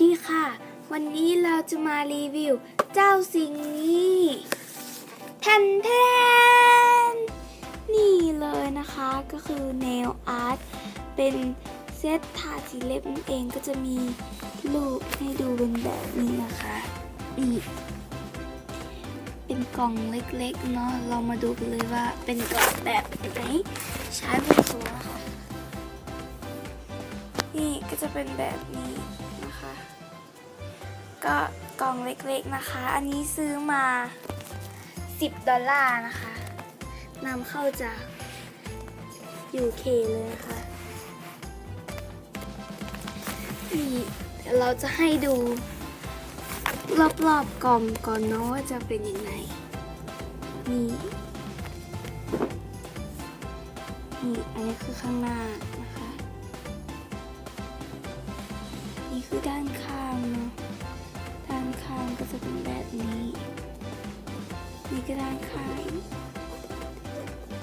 ดีค่ะ วันนี้เราจะมารีวิว เจ้าสิ่งนี้แทนแทนนี่เลยนะคะก็คือ nail art เป็นเซตทาสีเล็บนั่นเองก็จะมีรูปให้ดูเป็นแบบนี้นะคะนี่เป็นกล่องเล็กๆเนาะเรามาดูกันเลยว่าเป็นกล่องแบบไหนใช้เป็นตัวนะคะนี่ก็จะเป็นแบบนี้ นะคะ ก็กล่องเล็กๆนะคะ อันนี้ซื้อมา 10 ดอลลาร์นะคะนำเข้าจาก UK เลยนะคะนี่เดี๋ยวเราจะให้ดูรอบๆกล่องก่อนเนาะว่าจะเป็นยังไงนี่นี่ อันนี้คือข้างหน้า คือด้านข้างเนาะด้านข้างก็จะเป็นแบบนี้นี่ก็ด้านข้าง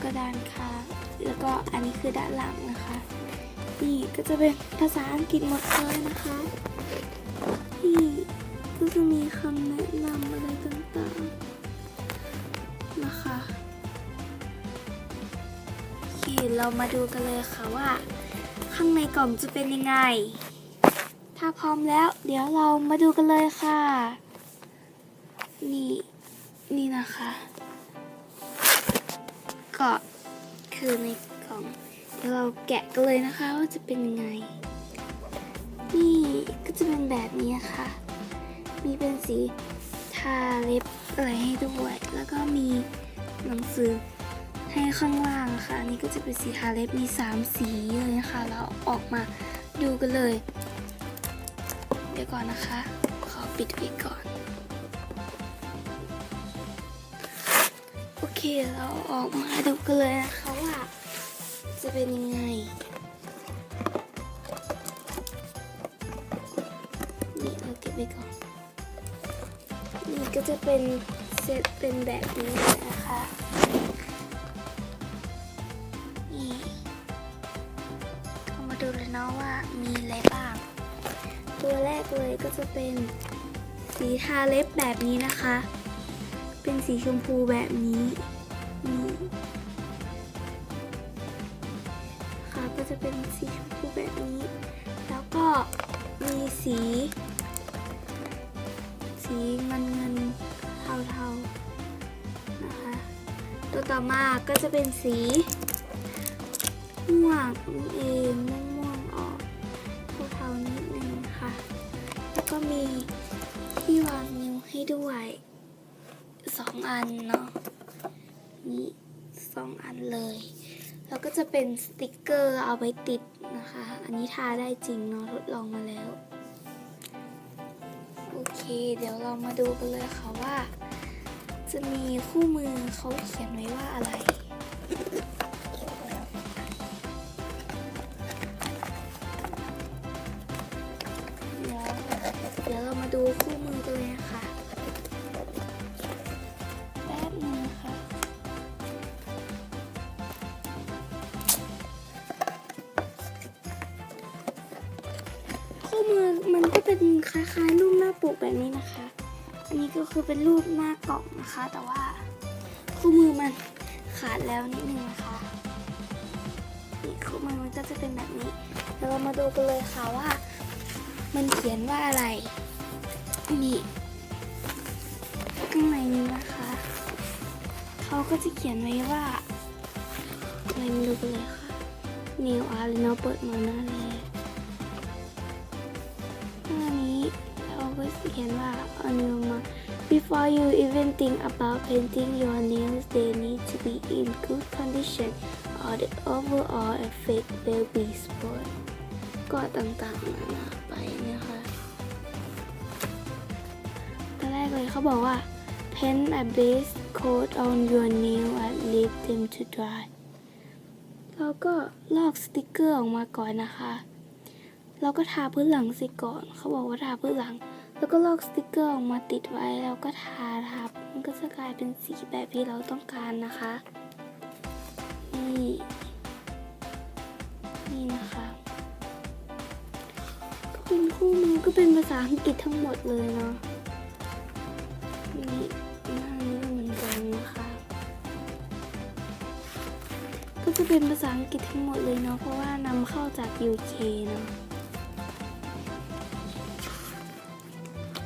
ก็ด้านข้างแล้วก็อันนี้คือด้านหลังนะคะนี่ก็จะเป็นภาษาอังกฤษหมดเลยนะคะนี่ก็จะมีคำแนะนำอะไรต่างๆนะคะโอเคเรามาดูกันเลยค่ะว่า ข้างในกล่องจะเป็นยังไง ถ้าพร้อมแล้ว เดี๋ยวเรามาดูกันเลยค่ะ นี่นี่นะคะก็คือในกล่องเดี๋ยวเราแกะกันเลยนะคะว่าจะเป็นยังไง นี่ก็จะเป็นแบบนี้ค่ะ มีเป็นสีทาเล็บอะไรให้ด้วย แล้วก็มีหนังสือให้ข้างล่างค่ะนนี้ก็จะเป็นสีทาเล็บมีสามสีเลยนะคะ เราออกมาดูกันเลย เดี๋ยวก่อนนะคะ ขอปิดไว้ก่อน โอเคเราออกมาดูกันเลยนะคะว่าจะเป็นยังไงนี่เราเก็บไว้ก่อน นี่ก็จะเป็นเซตเป็นแบบนี้นะคะนี่เรามาดูเลยเนาะว่ามีอะไรบ้าง ตัวแรกเลยก็จะเป็นสีทาเล็บแบบนี้นะคะ เป็นสีชมพูแบบนี้นี่ค่ะก็จะเป็นสีชมพูแบบนี้ แล้วก็มีสี สีเงินเงินเทาเทาๆนะคะ ตัวต่อมาก็จะเป็นสีม่วงเองม่ว มีที่วางนิ้วให้ด้วยสองอันเนาะนี่สองอันเลย แล้วก็จะเป็นสติกเกอร์เอาไว้ติดนะคะ อันนี้ทาได้จริงเนาะทดลองมาแล้ว โอเค เดี๋ยวเรามาดูกันเลยค่ะว่า จะมีคู่มือเขาเขียนไว้ว่าอะไร มันก็เป็นคล้ายๆรูปหน้าปกแบบนี้นะคะ อันนี้ก็คือเป็นรูปหน้ากล่องนะคะ แต่ว่าคู่มือมันขาดแล้วนิดนึงนะคะนี่คู่มือมันก็จะเป็นแบบนี้เดี๋ยวเรามาดูกันเลยค่ะว่า มันเขียนว่าอะไรนี่ข้างในนี้นะคะเขาก็จะเขียนไว้ว่าอะไรไม่รู้กันเลยค่ะนิวอาร์ลินเปิดมาหน้าเลย หน้านี้เราก็เขียนว่าอันนี้มา Before you even think about painting your nails they need to be in good condition or the overall effect will be spoiled ก็ต่างๆนานาไปนะคะตอนแรกเลยเขาบอกว่า paint a base coat on your nail and leave them to dry แล้วก็ลอกสติกเกอร์ออกมาก่อนนะคะ แล้วก็ทาพื้นหลังสิก่อน เขาบอกว่าทาพื้นหลัง แล้วก็ลอกสติกเกอร์ออกมาติดไว้ แล้วก็ทาทับ มันก็จะกลายเป็นสีแบบที่เราต้องการนะคะ นี่ นี่นะคะ ก็เป็นคู่มือก็เป็นภาษาอังกฤษทั้งหมดเลยเนาะ นี่หน้านี้เหมือนกันนะคะ ก็จะเป็นภาษาอังกฤษทั้งหมดเลยเนาะ เพราะว่านำเข้าจาก UK เนาะ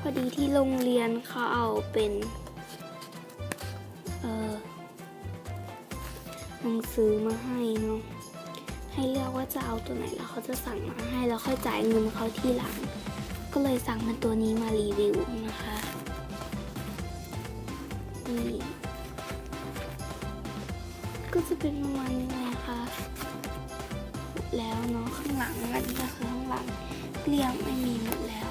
พอดีที่โรงเรียนเขาเอาเป็นหนังสือมาให้เนาะให้เลือกว่าจะเอาตัวไหนแล้วเขาจะสั่งมาให้แล้วค่อยจ่ายเงินเขาทีหลัง ก็เลยสั่งมันตัวนี้มารีวิวนะคะนี่ก็จะเป็นประมาณนี้เลยค่ะแล้วเนาะข้างหลังอันนี้ก็คือข้างหลังเกลี้ยงไม่มีหมดแล้ว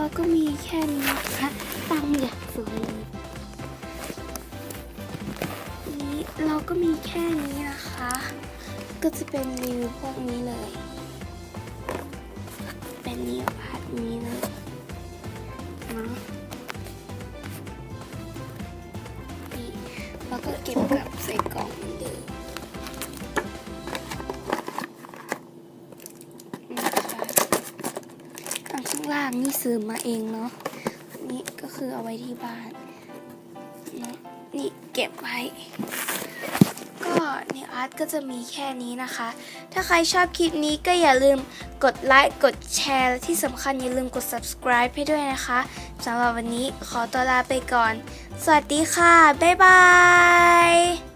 แล้วก็มีแค่นี้นะคะตั้งอย่างสวยเลยนี้เราก็มีแค่นี้นะคะ ก็จะเป็นรีวิวพวกนี้เลย เป็นนิวอาร์ตนี้เลยนาะนี่แล้วก็เก็บกลับ ล่างนี่ซื้อมาเองเนาะอันนี่ก็คือเอาไว้ที่บ้านเนาะนี่เก็บไว้ ก็นิวอาร์ตก็จะมีแค่นี้นะคะ ถ้าใครชอบคลิปนี้ก็อย่าลืมกดไลค์กดแชร์และที่สำคัญอย่าลืมกด subscribe ให้ด้วยนะคะสำหรับวันนี้ขอตัวลาไปก่อน สวัสดีค่ะ บ๊ายบาย